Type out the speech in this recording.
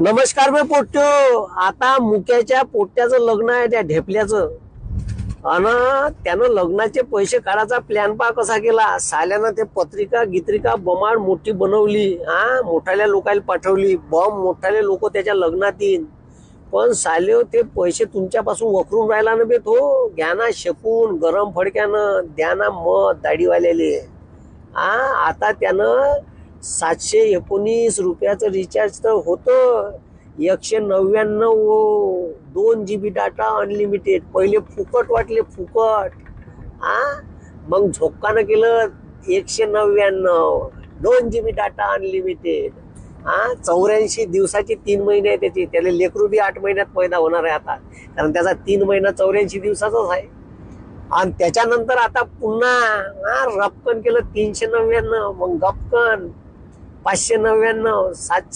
नमस्कार मी पोट्यो आता मुक्याच्या पोट्याचं लग्न आहे त्या ढेपल्याचं. अन त्यानं लग्नाचे पैसे काढायचा प्लॅन पा कसा केला. साल्यानं ते पत्रिका गित्रिका बमाड मोठी बनवली. हा मोठाल्या लोकांना पाठवली. बॉम्ब मोठाले लोक त्याच्या लग्नात येईन. पण साले हो, ते पैसे तुमच्यापासून वखरून राहिला ना बे तो. घ्या ना शेकून गरम फडक्यानं. द्या ना मध दाढीवाल्याले. हा आता त्यानं सातशे एकोणीस रुपयाचं रिचार्ज तर होतं. एकशे नव्याण्णव दोन जी बी डाटा अनलिमिटेड पहिले फुकट वाटले फुकट. हा मग झोक्कानं केलं एकशे नव्याण्णव दोन जी बी डाटा अनलिमिटेड हा चौऱ्याऐंशी दिवसाचे तीन महिने आहे त्याचे. त्याला लेकरू बी आठ महिन्यात पैदा होणार आहे आता. कारण त्याचा तीन महिना चौऱ्याऐंशी दिवसाचाच आहे. आणि त्याच्यानंतर आता पुन्हा हा रपकन केलं तीनशे नव्याण्णव. मग गपकन. पाचशे नव्याण्णव सात